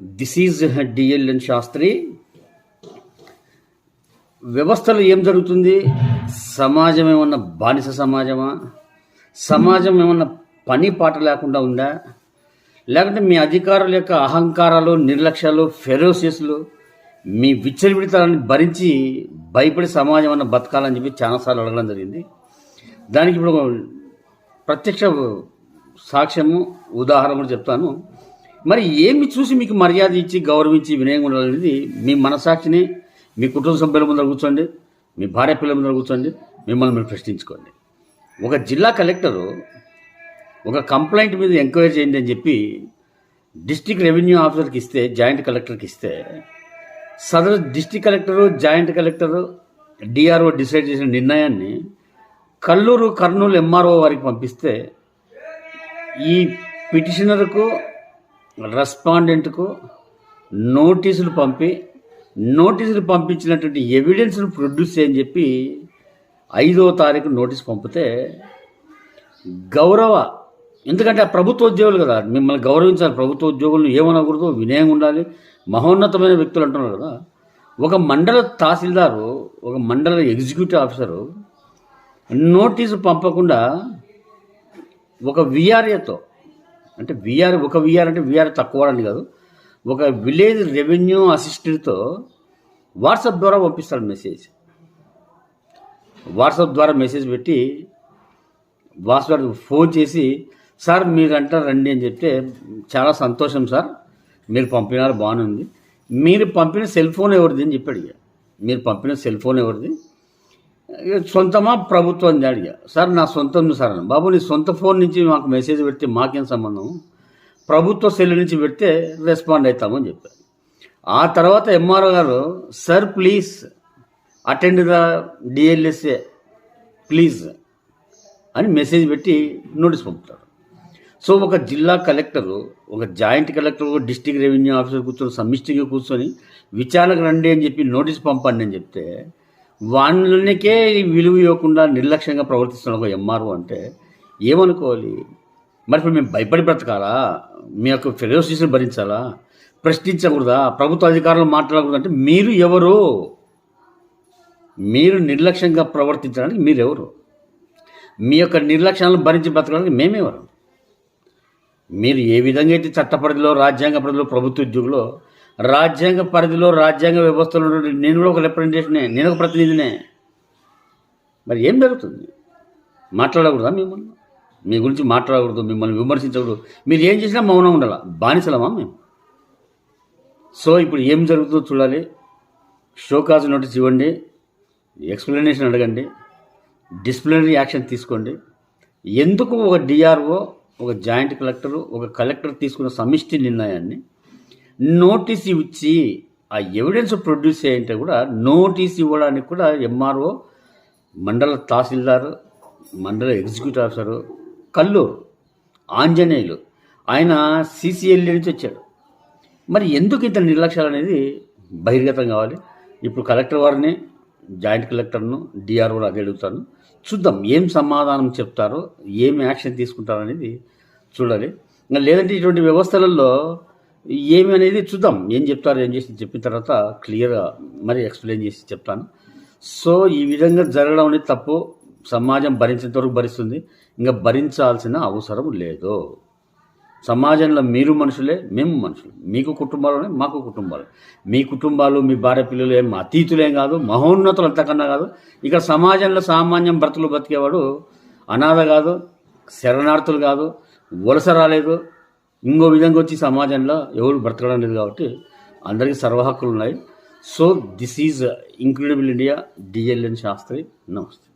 This is డిఎల్ఎన్ Sastry వ్యవస్థలో ఏం జరుగుతుంది సమాజం ఏమన్నా బానిస సమాజమా సమాజం ఏమన్నా పని పాట లేకుండా ఉందా లేకుంటే మీ అధికారుల యొక్క అహంకారాలు నిర్లక్ష్యాలు ఫెరోసియస్లు మీ విచ్చలవిడితనాన్ని భరించి భయపడి సమాజం అన్న బతకాలని చెప్పి చాలాసార్లు అడగడం జరిగింది దానికి ఇప్పుడు ప్రత్యక్ష సాక్ష్యము ఉదాహరణ కూడా చెప్తాను మరి ఏమి చూసి మీకు మర్యాద ఇచ్చి గౌరవించి వినయం ఉండాలనేది మీ మనసాక్షిని మీ కుటుంబ సభ్యుల ముందర కూర్చోండి మీ భార్య పిల్లల ముందర కూర్చోండి మిమ్మల్ని మీరు ప్రశ్నించుకోండి. ఒక జిల్లా కలెక్టరు ఒక కంప్లైంట్ మీద ఎంక్వైరీ చేయండి అని చెప్పి డిస్టిక్ రెవెన్యూ ఆఫీసర్కి ఇస్తే జాయింట్ కలెక్టర్కి ఇస్తే సదరు district collector joint collector DRO decide చేసిన నిర్ణయాన్ని కల్లూరు కర్నూలు ఎంఆర్ఓ వారికి పంపిస్తే ఈ పిటిషనర్కు రెస్పాండెంట్కు నోటీసులు పంపి నోటీసులు పంపించినటువంటి ఎవిడెన్స్ను ప్రొడ్యూస్ చేయని చెప్పి ఐదో తారీఖు నోటీస్ పంపితే గౌరవ ఎందుకంటే ఆ ప్రభుత్వ ఉద్యోగులు కదా మిమ్మల్ని గౌరవించాలి. ప్రభుత్వ ఉద్యోగులను ఏమనకూడదు వినయం ఉండాలి. మహోన్నతమైన వ్యక్తులు అంటున్నారు కదా. ఒక మండల తహసీల్దారు ఒక మండల ఎగ్జిక్యూటివ్ ఆఫీసరు నోటీసు పంపకుండా ఒక విఆర్ఏతో అంటే విఆర్ ఒక విఆర్ అంటే విఆర్ తక్కువ అని కాదు. ఒక విలేజ్ రెవెన్యూ అసిస్టెంట్తో వాట్సాప్ ద్వారా పంపిస్తాడు మెసేజ్. వాట్సాప్ ద్వారా మెసేజ్ పెట్టి వాట్సాప్ ఫోన్ చేసి సార్ మీరంట రండి అని చెప్తే చాలా సంతోషం సార్. మీరు పంపినారు బాగుంది మీరు పంపిన సెల్ ఫోన్ ఎవరిది అని చెప్పాడు ఇక మీరు పంపిన సెల్ ఫోన్ ఎవరిది? సొంతమా? ప్రభుత్వం అడిగా. సార్ నా సొంతం సార్ అన్న. బాబు నీ సొంత ఫోన్ నుంచి మాకు మెసేజ్ పెడితే మాకేం సంబంధం? ప్రభుత్వ సెల్ నుంచి పెడితే రెస్పాండ్ అవుతామని చెప్పారు ఆ తర్వాత MRO garu sir please attend the DLSA please అని మెసేజ్ పెట్టి నోటీస్ పంపుతారు. సో ఒక జిల్లా కలెక్టరు ఒక జాయింట్ కలెక్టర్ ఒక డిస్టిక్ రెవెన్యూ ఆఫీసర్ కూర్చొని సమిష్టిగా కూర్చొని విచారణకు రండి అని చెప్పి నోటీస్ పంపండి అని చెప్తే వాళ్ళకే విలువ ఇవ్వకుండా నిర్లక్ష్యంగా ప్రవర్తిస్తున్న ఒక ఎంఆర్ఓ అంటే ఏమనుకోవాలి? మరి ఇప్పుడు మేము భయపడి బ్రతకాలా? మీ యొక్క ఫెలోసిస్ని భరించాలా? ప్రశ్నించకూడదా? ప్రభుత్వ అధికారులు మాట్లాడకూడదు అంటే మీరు ఎవరు? మీరు నిర్లక్ష్యంగా ప్రవర్తించడానికి మీరెవరు మీ యొక్క నిర్లక్ష్యాలను భరించి బ్రతకడానికి మేమెవరు? మీరు ఏ విధంగా అయితే చట్ట పరిధిలో రాజ్యాంగ పరిధిలో ప్రభుత్వ ఉద్యోగులో రాజ్యాంగ పరిధిలో రాజ్యాంగ వ్యవస్థలో ఉన్నటువంటి నేను కూడా ఒక రిప్రజెంటేషనే నేను ఒక ప్రతినిధినే. మరి ఏం జరుగుతుంది? మాట్లాడకూడదా మిమ్మల్ని? మీ గురించి మాట్లాడకూడదు మిమ్మల్ని విమర్శించకూడదు. మీరు ఏం చేసినా మౌనం ఉండాలా? బానిసలమా మేము? సో ఇప్పుడు ఏం జరుగుతుందో చూడాలి. షోకాజ్ నోటీస్ ఇవ్వండి. ఎక్స్ప్లెనేషన్ అడగండి. డిసిప్లినరీ యాక్షన్ తీసుకోండి. ఎందుకు ఒక డిఆర్ఓ ఒక జాయింట్ కలెక్టరు ఒక కలెక్టర్ తీసుకున్న సమిష్టి నిర్ణయాన్ని నోటీస్ ఇచ్చి ఆ ఎవిడెన్స్ ప్రొడ్యూస్ చేయంటే కూడా నోటీస్ ఇవ్వడానికి కూడా ఎంఆర్ఓ మండల తహసీల్దార్ మండల ఎగ్జిక్యూటివ్ ఆఫీసరు కల్లూరు ఆంజనేయులు ఆయన సిసిఎల్ఏ నుంచి వచ్చాడు మరి ఎందుకు ఇంత నిర్లక్ష్యాలు అనేది బహిర్గతం కావాలి. ఇప్పుడు కలెక్టర్ వారిని జాయింట్ కలెక్టర్ను డిఆర్ఓని అది అడుగుతాను. చూద్దాం ఏం సమాధానం చెప్తారో ఏం యాక్షన్ తీసుకుంటారో అనేది చూడాలి. ఇంకా లేదంటే ఇటువంటి వ్యవస్థలలో ఏమి అనేది చూద్దాం. ఏం చెప్తారు ఏం చేసి చెప్పిన తర్వాత క్లియర్గా మరి ఎక్స్ప్లెయిన్ చేసి చెప్తాను. సో ఈ విధంగా జరగడం అనేది తప్పు. సమాజం భరించేంత వరకు భరిస్తుంది. ఇంకా భరించాల్సిన అవసరం లేదు. సమాజంలో మీరు మనుషులే మేము మనుషులు. మీకు కుటుంబాలు మాకు కుటుంబాలు. మీ కుటుంబాలు మీ భార్య పిల్లలు ఏం అతీతులేం కాదు మహోన్నతులు అంతకన్నా కాదు. ఇక సమాజంలో సామాన్యం బ్రతులు బతికేవాడు అనాథ కాదు శరణార్థులు కాదు వలస రాలేదు ఇంకో విధంగా వచ్చి సమాజంలో ఎవరు బ్రతకడం లేదు కాబట్టి అందరికీ సర్వహక్కులు ఉన్నాయి. So this is incredible India DLN Shastri నమస్తే